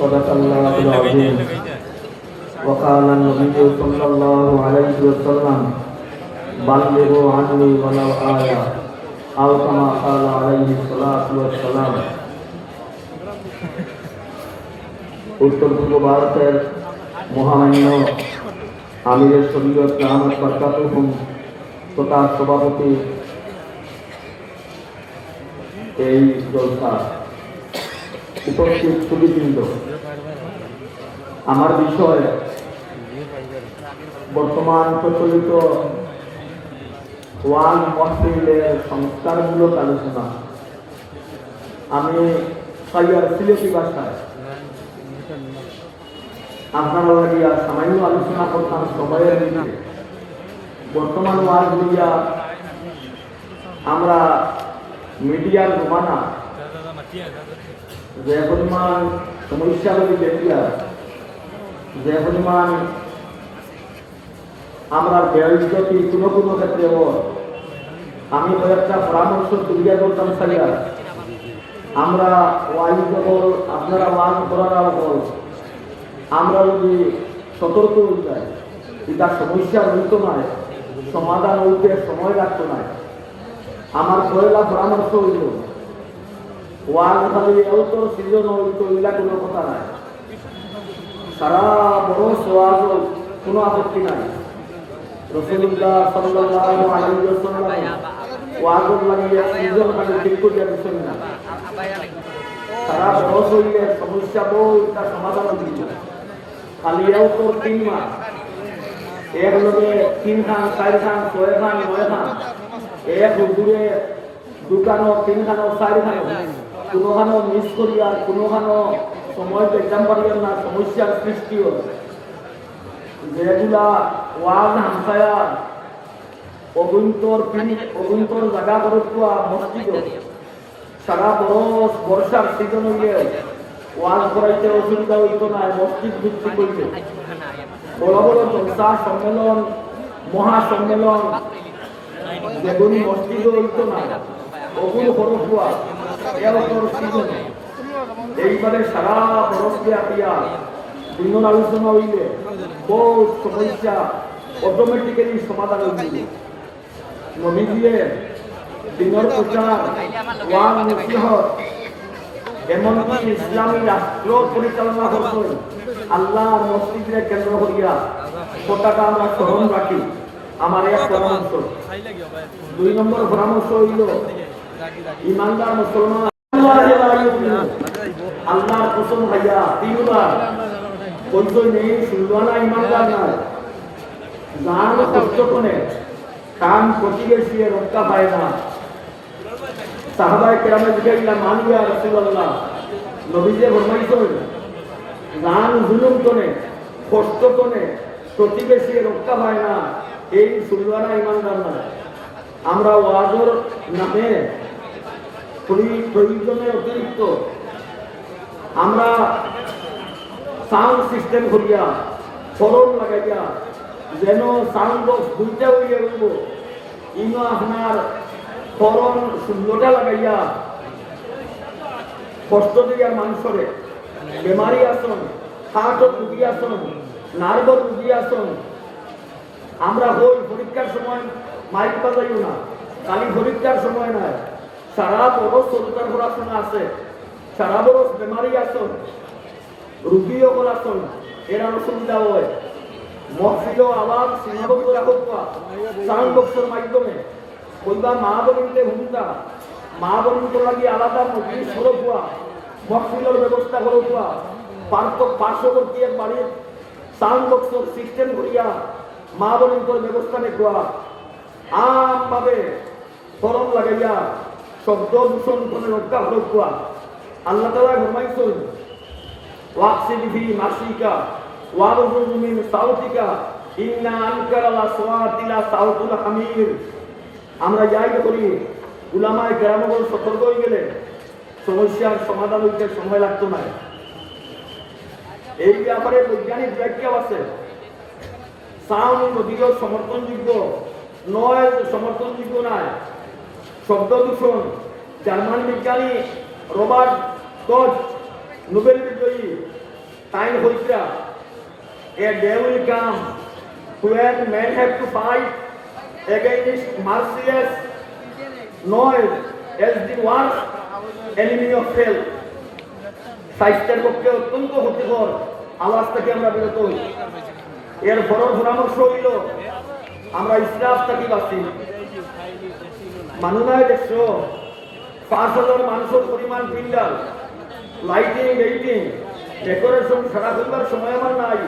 صدق الله العظيم وقال النبي صلى الله عليه وسلم بلغوا عني ولو آية أو كما قال عليه الصلاة والسلام উত্তর পূর্ব ভারতের মহামান্য আমিরের শরীয়ত আহমদ বরকাতুহুম তথা সভাপতি এই জলসা উপস্থিত সুবিবৃন্দ আমার বিষয় বর্তমান প্রচলিত ওয়ান মহফিলের সংস্কারমূলক আলোচনা। আমি সাইয়ার সিলেটি ভাষায়। আপনারা লাগিয়া সামান্য আলোচনা করতাম দিকে বর্তমান ওয়াজ মিডিয়া আমরা মিডিয়ার জমানা যে পরিমাণ সমস্যাগুলি দেখিয়া যে পরিমাণ আমরা বেইজ্জতি কোনো কোনো ক্ষেত্রে আমি কয়েকটা পরামর্শ তুলিয়া করতাম সারিয়া। আমরা ওয়াইজ বল আপনারা ওয়াজ করার বল আমরা যদি সতর্ক হয়ে যাই, এটা সমস্যা হইত নয়, সমাধান হইতে সময় লাগতো না আমার পয়লা পরামর্শ হইল ওয়াজ খালি এত সিজন হইতো এগুলা কথা নাই। সারা বড় কোনো আপত্তি নাই। রসুল্লাহ সাল্লাল্লাহু আলাইহি সারা বড় হইলে সমস্যা বউটা সমাধান দিত খালি এও তোর তিন মাস এক লগে তিন খান চার খান, ছয় খান, নয় খান। এক দূরে দুখানো তিন খানো চার কোনোখানো মিস করি আর কোনোখানো সময় এক্সাম পারিয়ার না, সমস্যার সৃষ্টি হয় যেগুলা ওয়াজ হামসায়া অগুন্তর অগুন্তর জায়গা করত মসজিদ সারা বরস বর্ষার সিজন হইলে ওয়াজ করাইতে অসুবিধা হইত না, মসজিদ ভিত্তি করতে বড় বড় জলসা সম্মেলন মহা সম্মেলন যেগুলি মসজিদ হইত না ওগুলো হরফুয়া সিজন এইবারে সারা বরস দিয়া দিয়া আলোচনা হইলে বহু সমস্যা অটোমেটিক্যালি সমাধান হইবে। নবী দিনের প্রচার ওয়ান নসিহত এমনকি ইসলামী রাষ্ট্র পরিচালনা করছেন আল্লাহ মসজিদে কেন্দ্র করিয়া কথাটা আমরা স্মরণ রাখি আমার এক পরামর্শ দুই নম্বর পরামর্শ হইল ইমানদার মুসলমান রক্ষা পায় না। সাহাবায় কেরামে না। এই ইমানদার না আমরা ওয়াজর নামে প্রয়োজনের অতিরিক্ত। আমরা সাউন্ড সিস্টেম করিয়া ফলন লাগাইয়া, যেন সাউন্ড বক্স দুইটা হইয়া রইব। ইনো আপনার ফলন শূন্যটা লাগাইয়া, কষ্ট দিয়া মানুষরে বেমারি আসন হার্টত রুগী আসন নার্ভর রুগী আসন, আমরা হই পরীক্ষার সময় মাইক বাজাইও না, কালি পরীক্ষার সময় নাই। সারা বরস চলতার পড়াশোনা আছে সারা বরস বেমারি আসন রুগী সকল আসন এরা অসুবিধা হয়। মহফিল আওয়াজ সীমাবদ্ধ রাখক সাউন্ড বক্সের মাধ্যমে। কইবা মা বলিতে ভূমিকা মা বলিতে লাগি আলাদা মজলিস হলো পুয়া মহফিলের ব্যবস্থা হলো পুয়া পার্থ পার্শ্ববর্তী এক বাড়ির সাউন্ড বক্সের সিস্টেম করিয়া মা বলিতে ব্যবস্থা ভাবে ফরম লাগাইয়া শব্দ দূষণ করে রক্ষা আল্লাহ তালা ঘুমাইছেন ওয়াকসিদ ফি মাসিকা ওয়াগযুজ মিন সাউতিকা, ইন্না আনকারাল আসওয়াতি সাউতুল হামির। আমরা যাই করি, উলামায়ে কেরামগণ সতর্ক হয়ে গেলে সমস্যার সমাধান হইতে সময় লাগতো না। এই ব্যাপারে বৈজ্ঞানিক ব্যাখ্যা আছে। সাউন্ড নদীয় সমর্থনযোগ্য নয় সমর্থনযোগ্য নয় শব্দ দূষণ, জার্মান বিজ্ঞানী রবার্ট কচ নোবেল বিজয়ী টাইম হইতা a day will come when men have to fight against merciless noise as the worst enemy of health স্বাস্থ্যের পক্ষে অত্যন্ত ক্ষতিকর আওয়াজ থেকে আমরা বিরত হই এর বড় পরামর্শ হইল, আমরা ইসরাফ থেকে বাঁচি। মানুষের দেখছ পাঁচ হাজার মানুষের পরিমাণ পিন্ডাল লাইটিং গেইটিং ডেকোরেশন সারা করবার সময় আমার নাই।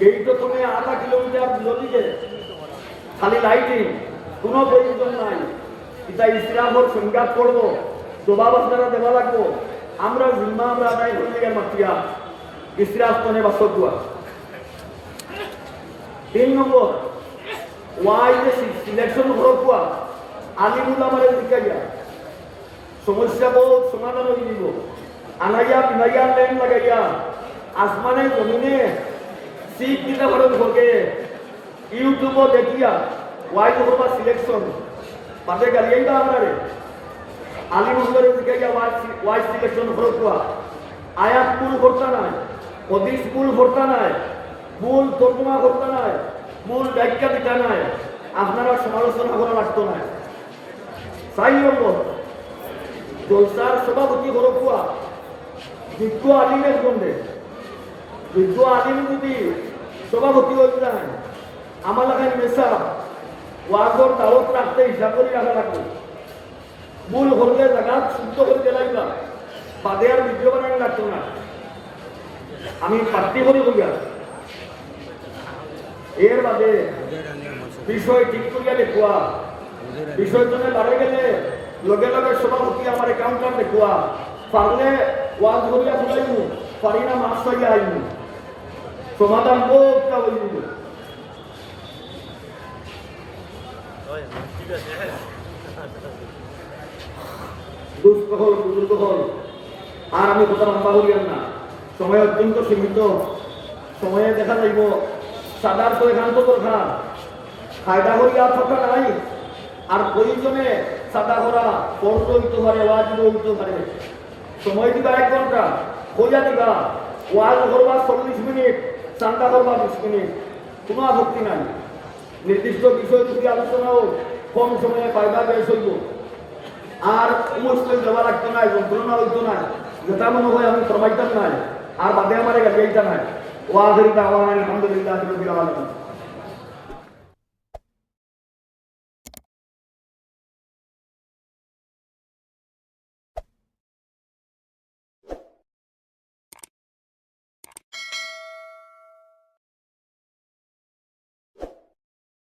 গেইটও তুমি আধা কিলোমিটার নদীতে, খালি লাইটিং কোনো প্রয়োজন নাই। এটা ইসলামর সংঘাত করব জবাব আপনারা দেওয়া লাগবো। আমরা জিম্মা, আমরা আদায় করতে গেলে মাতিয়া ইসরাফ তনে বাসক দুয়া। তিন নম্বর ওয়াই যে সিলেকশন হরকুয়া আলিমুল আমার দিকে গিয়া। সমস্যা বহুত, সমাধান হয়ে দিব আনাইয়া, পিনাইয়া লাইন লাগাইয়া। আসমানে, জমিনে সিট দিতে পারেন ঘরকে ইউটিউবও দেখিয়া, ওয়াই হবা সিলেকশন পাশে গালিয়াই বা আপনারে আলিম হুজুরের দিকে গিয়া ওয়াই সিলেকশন হরকুয়া আয়াত কুল করতে নাই হদিস কুল করতে নাই, মূল তর্জমা করতে নাই, মূল ব্যাখ্যা দিতে নাই। আপনারা সমালোচনা করা লাগতো না চাই নম্বর জলসার সভাপতি হরকুয়া যোগ্য আলিমের গন্ধে যোগ্য আলিম যদি সভাপতি হয়ে যায় আমার লাগায় মেশা ওয়াগর দাওয়াত রাখতে হিসাব করে রাখা লাগবে। মূল হলে জায়গা শুদ্ধ করে দিলাইবা বাদে আর ভিডিও বানানো লাগতো না। আমি প্রার্থী করি বলিয়া এর বাদে বিষয় ঠিক করিয়া দেখুয়া বিষয় জন্য বাড়ে গেলে লগে লগে সভাপতি আমার কাউন্টার দেখুয়া। পারলে ওয়াজ করিয়া ফুলাইমু পারি না মাছ হইয়া আইমু। সমাধান কোকটা হইব দুস্থ হল বুজুর্গ হল আর আমি কথা লম্বা করিয়ান না। সময় অত্যন্ত সীমিত। সময়ে দেখা যাইব, সাদার তো একান্ত দরকার ফায়দা করিয়া থাকা নাই। আর প্রয়োজনে সাদা করা ফর্জ হইতে পারে ওয়াজ হইতে পারে সময় দিবা এক ঘণ্টা, খোঁজা দিবা। ওয়াজ করবা চল্লিশ মিনিট চান্দা করবা বিশ মিনিট। কোনো আপত্তি নাই। নির্দিষ্ট বিষয় যদি আলোচনাও কম সময়ে পাইবা বেশ হইব। আর মুশকিল দেওয়া লাগতো না যন্ত্রণা হইতো না যেটা মনে হয় আমি ফরমাইতাম নাই। আর বাদে আমার গাড়ি নাই। দাওয়ান আলহামদুলিল্লাহ